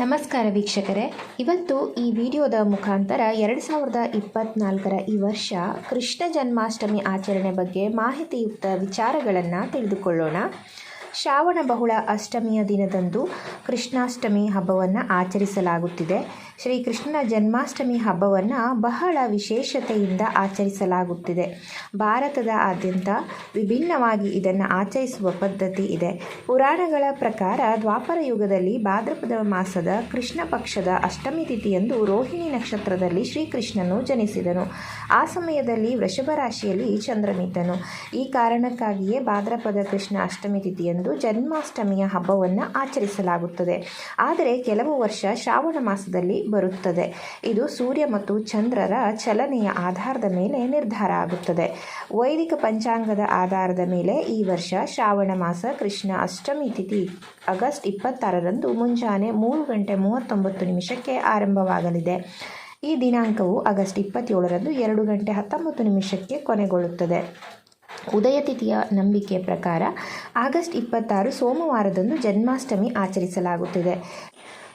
ನಮಸ್ಕಾರ ವೀಕ್ಷಕರೇ. ಇವತ್ತು ಈ ವಿಡಿಯೋದ ಮುಖಾಂತರ ಎರಡು ಸಾವಿರದ ಇಪ್ಪತ್ತ್ನಾಲ್ಕರ ಈ ವರ್ಷ ಕೃಷ್ಣ ಜನ್ಮಾಷ್ಟಮಿ ಆಚರಣೆ ಬಗ್ಗೆ ಮಾಹಿತಿಯುಕ್ತ ವಿಚಾರಗಳನ್ನು ತಿಳಿದುಕೊಳ್ಳೋಣ. ಶ್ರಾವಣ ಬಹುಳ ಅಷ್ಟಮಿಯ ದಿನದಂದು ಕೃಷ್ಣಾಷ್ಟಮಿ ಹಬ್ಬವನ್ನು ಆಚರಿಸಲಾಗುತ್ತಿದೆ. ಶ್ರೀಕೃಷ್ಣನ ಜನ್ಮಾಷ್ಟಮಿ ಹಬ್ಬವನ್ನು ಬಹಳ ವಿಶೇಷತೆಯಿಂದ ಆಚರಿಸಲಾಗುತ್ತಿದೆ. ಭಾರತದ ಆದ್ಯಂತ ವಿಭಿನ್ನವಾಗಿ ಇದನ್ನು ಆಚರಿಸುವ ಪದ್ಧತಿ ಇದೆ. ಪುರಾಣಗಳ ಪ್ರಕಾರ ದ್ವಾಪರ ಯುಗದಲ್ಲಿ ಭಾದ್ರಪದ ಮಾಸದ ಕೃಷ್ಣ ಪಕ್ಷದ ಅಷ್ಟಮಿ ತಿಥಿಯಂದು ರೋಹಿಣಿ ನಕ್ಷತ್ರದಲ್ಲಿ ಶ್ರೀಕೃಷ್ಣನು ಜನಿಸಿದನು. ಆ ಸಮಯದಲ್ಲಿ ವೃಷಭ ರಾಶಿಯಲ್ಲಿ ಚಂದ್ರನಿದ್ದನು. ಈ ಕಾರಣಕ್ಕಾಗಿಯೇ ಭಾದ್ರಪದ ಕೃಷ್ಣ ಅಷ್ಟಮಿ ತಿಥಿಯಂದು ಜನ್ಮಾಷ್ಟಮಿಯ ಹಬ್ಬವನ್ನು ಆಚರಿಸಲಾಗುತ್ತದೆ. ಆದರೆ ಕೆಲವು ವರ್ಷ ಶ್ರಾವಣ ಮಾಸದಲ್ಲಿ ಬರುತ್ತದೆ. ಇದು ಸೂರ್ಯ ಮತ್ತು ಚಂದ್ರರ ಚಲನೆಯ ಆಧಾರದ ಮೇಲೆ ನಿರ್ಧಾರ ಆಗುತ್ತದೆ. ವೈದಿಕ ಪಂಚಾಂಗದ ಆಧಾರದ ಮೇಲೆ ಈ ವರ್ಷ ಶ್ರಾವಣ ಮಾಸ ಕೃಷ್ಣ ಅಷ್ಟಮಿ ತಿಥಿ ಆಗಸ್ಟ್ ಇಪ್ಪತ್ತಾರರಂದು ಮುಂಜಾನೆ ಮೂರು ಗಂಟೆ ಮೂವತ್ತೊಂಬತ್ತು ನಿಮಿಷಕ್ಕೆ ಆರಂಭವಾಗಲಿದೆ. ಈ ದಿನಾಂಕವು ಆಗಸ್ಟ್ ಇಪ್ಪತ್ತೇಳರಂದು ಎರಡು ಗಂಟೆ ಹತ್ತೊಂಬತ್ತು ನಿಮಿಷಕ್ಕೆ ಕೊನೆಗೊಳ್ಳುತ್ತದೆ. ಉದಯ ತಿಥಿಯ ನಂಬಿಕೆ ಪ್ರಕಾರ ಆಗಸ್ಟ್ ಇಪ್ಪತ್ತಾರು ಸೋಮವಾರದಂದು ಜನ್ಮಾಷ್ಟಮಿ ಆಚರಿಸಲಾಗುತ್ತಿದೆ.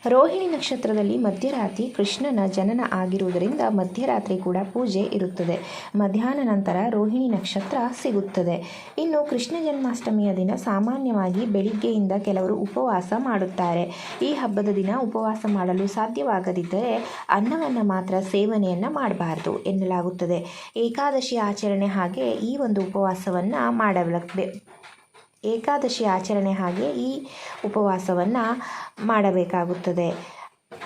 ರೋಹಿಣಿ ನಕ್ಷತ್ರದಲ್ಲಿ ಮಧ್ಯರಾತ್ರಿ ಕೃಷ್ಣನ ಜನನ ಆಗಿರುವುದರಿಂದ ಮಧ್ಯರಾತ್ರಿ ಕೂಡ ಪೂಜೆ ಇರುತ್ತದೆ. ಮಧ್ಯಾಹ್ನ ನಂತರ ರೋಹಿಣಿ ನಕ್ಷತ್ರ ಸಿಗುತ್ತದೆ. ಇನ್ನು ಕೃಷ್ಣ ಜನ್ಮಾಷ್ಟಮಿಯ ದಿನ ಸಾಮಾನ್ಯವಾಗಿ ಬೆಳಿಗ್ಗೆಯಿಂದ ಕೆಲವರು ಉಪವಾಸ ಮಾಡುತ್ತಾರೆ. ಈ ಹಬ್ಬದ ದಿನ ಉಪವಾಸ ಮಾಡಲು ಸಾಧ್ಯವಾಗದಿದ್ದರೆ ಅನ್ನವನ್ನು ಮಾತ್ರ ಸೇವನೆಯನ್ನು ಮಾಡಬಾರದು ಎನ್ನಲಾಗುತ್ತದೆ. ಏಕಾದಶಿ ಆಚರಣೆ ಹಾಗೆ ಈ ಒಂದು ಉಪವಾಸವನ್ನು ಮಾಡಬೇಕು ಏಕಾದಶಿ ಆಚರಣೆ ಹಾಗೆ ಈ ಉಪವಾಸವನ್ನು ಮಾಡಬೇಕಾಗುತ್ತದೆ.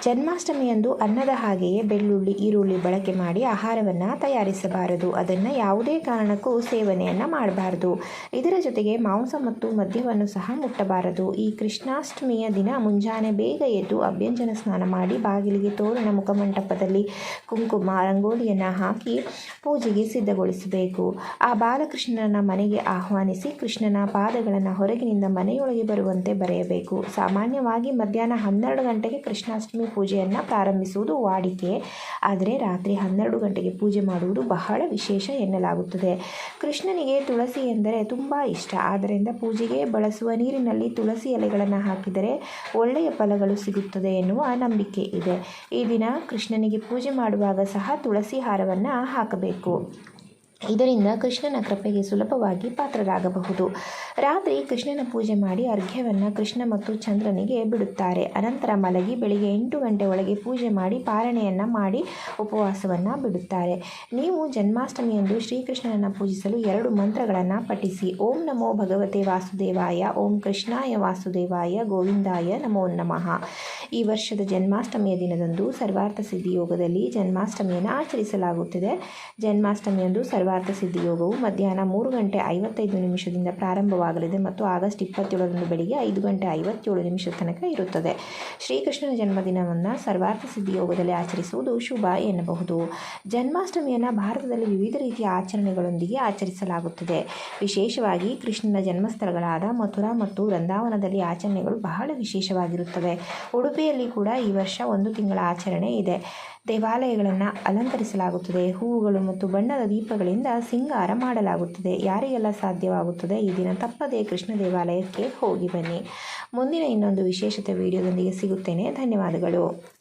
ಜನ್ಮಾಷ್ಟಮಿಯಂದು ಅನ್ನದ ಹಾಗೆಯೇ ಬೆಳ್ಳುಳ್ಳಿ, ಈರುಳ್ಳಿ ಬಳಕೆ ಮಾಡಿ ಆಹಾರವನ್ನು ತಯಾರಿಸಬಾರದು. ಅದನ್ನು ಯಾವುದೇ ಕಾರಣಕ್ಕೂ ಸೇವನೆಯನ್ನು ಮಾಡಬಾರದು. ಇದರ ಜೊತೆಗೆ ಮಾಂಸ ಮತ್ತು ಮದ್ಯವನ್ನು ಸಹ ಮುಟ್ಟಬಾರದು. ಈ ಕೃಷ್ಣಾಷ್ಟಮಿಯ ದಿನ ಮುಂಜಾನೆ ಬೇಗ ಎದ್ದು ಅಭ್ಯಂಜನ ಸ್ನಾನ ಮಾಡಿ ಬಾಗಿಲಿಗೆ ತೋರಣ ಮುಖಮಂಟಪದಲ್ಲಿ ಕುಂಕುಮ, ರಂಗೋಲಿಯನ್ನು ಹಾಕಿ ಪೂಜೆಗೆ ಸಿದ್ಧಗೊಳಿಸಬೇಕು. ಆ ಬಾಲಕೃಷ್ಣನ ಮನೆಗೆ ಆಹ್ವಾನಿಸಿ ಕೃಷ್ಣನ ಪಾದಗಳನ್ನು ಹೊರಗಿನಿಂದ ಮನೆಯೊಳಗೆ ಬರುವಂತೆ ಬರೆಯಬೇಕು. ಸಾಮಾನ್ಯವಾಗಿ ಮಧ್ಯಾಹ್ನ ಹನ್ನೆರಡು ಗಂಟೆಗೆ ಕೃಷ್ಣಾಷ್ಟಮಿ ಪೂಜೆಯನ್ನು ಪ್ರಾರಂಭಿಸುವುದು ವಾಡಿಕೆ. ಆದರೆ ರಾತ್ರಿ ಹನ್ನೆರಡು ಗಂಟೆಗೆ ಪೂಜೆ ಮಾಡುವುದು ಬಹಳ ವಿಶೇಷ ಎನ್ನಲಾಗುತ್ತದೆ. ಕೃಷ್ಣನಿಗೆ ತುಳಸಿ ಎಂದರೆ ತುಂಬ ಇಷ್ಟ. ಆದ್ದರಿಂದ ಪೂಜೆಗೆ ಬಳಸುವ ನೀರಿನಲ್ಲಿ ತುಳಸಿ ಎಲೆಗಳನ್ನು ಹಾಕಿದರೆ ಒಳ್ಳೆಯ ಫಲಗಳು ಸಿಗುತ್ತದೆ ಎನ್ನುವ ನಂಬಿಕೆ ಇದೆ. ಈ ದಿನ ಕೃಷ್ಣನಿಗೆ ಪೂಜೆ ಮಾಡುವಾಗ ಸಹ ತುಳಸಿ ಹಾರವನ್ನು ಹಾಕಬೇಕು. ಇದರಿಂದ ಕೃಷ್ಣನ ಕೃಪೆಗೆ ಸುಲಭವಾಗಿ ಪಾತ್ರರಾಗಬಹುದು. ರಾತ್ರಿ ಕೃಷ್ಣನ ಪೂಜೆ ಮಾಡಿ ಅರ್ಘ್ಯವನ್ನು ಕೃಷ್ಣ ಮತ್ತು ಚಂದ್ರನಿಗೆ ಬಿಡುತ್ತಾರೆ. ಅನಂತರ ಮಲಗಿ ಬೆಳಿಗ್ಗೆ ಎಂಟು ಗಂಟೆ ಒಳಗೆ ಪೂಜೆ ಮಾಡಿ ಪಾರಣೆಯನ್ನು ಮಾಡಿ ಉಪವಾಸವನ್ನು ಬಿಡುತ್ತಾರೆ. ನೀವು ಜನ್ಮಾಷ್ಟಮಿಯಂದು ಶ್ರೀಕೃಷ್ಣನನ್ನು ಪೂಜಿಸಲು ಎರಡು ಮಂತ್ರಗಳನ್ನು ಪಠಿಸಿ. ಓಂ ನಮೋ ಭಗವತೆ ವಾಸುದೇವಾಯ, ಓಂ ಕೃಷ್ಣಾಯ ವಾಸುದೇವಾಯ, ಗೋವಿಂದಾಯ ನಮೋ ನಮಃ. ಈ ವರ್ಷದ ಜನ್ಮಾಷ್ಟಮಿಯ ದಿನದಂದು ಸರ್ವಾರ್ಥ ಸಿದ್ಧಿಯೋಗದಲ್ಲಿ ಜನ್ಮಾಷ್ಟಮಿಯನ್ನು ಆಚರಿಸಲಾಗುತ್ತಿದೆ. ಜನ್ಮಾಷ್ಟಮಿಯಂದು ಸರ್ವಾರ್ಥ ಸಿದ್ಧಿ ಯೋಗವು ಮಧ್ಯಾಹ್ನ ಮೂರು ಗಂಟೆ ಐವತ್ತೈದು ನಿಮಿಷದಿಂದ ಪ್ರಾರಂಭವಾಗಲಿದೆ ಮತ್ತು ಆಗಸ್ಟ್ ಇಪ್ಪತ್ತೇಳರಂದು ಬೆಳಿಗ್ಗೆ ಐದು ಗಂಟೆ ಐವತ್ತೇಳು ನಿಮಿಷದ ತನಕ ಇರುತ್ತದೆ. ಶ್ರೀಕೃಷ್ಣನ ಜನ್ಮದಿನವನ್ನು ಸರ್ವಾರ್ಥ ಸಿದ್ಧಿಯೋಗದಲ್ಲಿ ಆಚರಿಸುವುದು ಶುಭ ಎನ್ನಬಹುದು. ಜನ್ಮಾಷ್ಟಮಿಯನ್ನು ಭಾರತದಲ್ಲಿ ವಿವಿಧ ರೀತಿಯ ಆಚರಣೆಗಳೊಂದಿಗೆ ಆಚರಿಸಲಾಗುತ್ತದೆ. ವಿಶೇಷವಾಗಿ ಕೃಷ್ಣನ ಜನ್ಮಸ್ಥಳಗಳಾದ ಮಥುರಾ ಮತ್ತು ವೃಂದಾವನದಲ್ಲಿ ಆಚರಣೆಗಳು ಬಹಳ ವಿಶೇಷವಾಗಿರುತ್ತವೆ. ಉಡುಪಿಯಲ್ಲಿ ಕೂಡ ಈ ವರ್ಷ ಒಂದು ತಿಂಗಳ ಆಚರಣೆ ಇದೆ. ದೇವಾಲಯಗಳನ್ನು ಅಲಂಕರಿಸಲಾಗುತ್ತದೆ. ಹೂವುಗಳು ಮತ್ತು ಬಣ್ಣದ ದೀಪಗಳಿಂದ ಸಿಂಗಾರ ಮಾಡಲಾಗುತ್ತದೆ. ಯಾರಿಗೆಲ್ಲ ಸಾಧ್ಯವಾಗುತ್ತದೆ? ಈ ದಿನ ತಪ್ಪದೇ ಕೃಷ್ಣ ದೇವಾಲಯಕ್ಕೆ ಹೋಗಿ ಬನ್ನಿ. ಮುಂದಿನ ಇನ್ನೊಂದು ವಿಶೇಷತೆ ವಿಡಿಯೋದೊಂದಿಗೆ ಸಿಗುತ್ತೇನೆ. ಧನ್ಯವಾದಗಳು.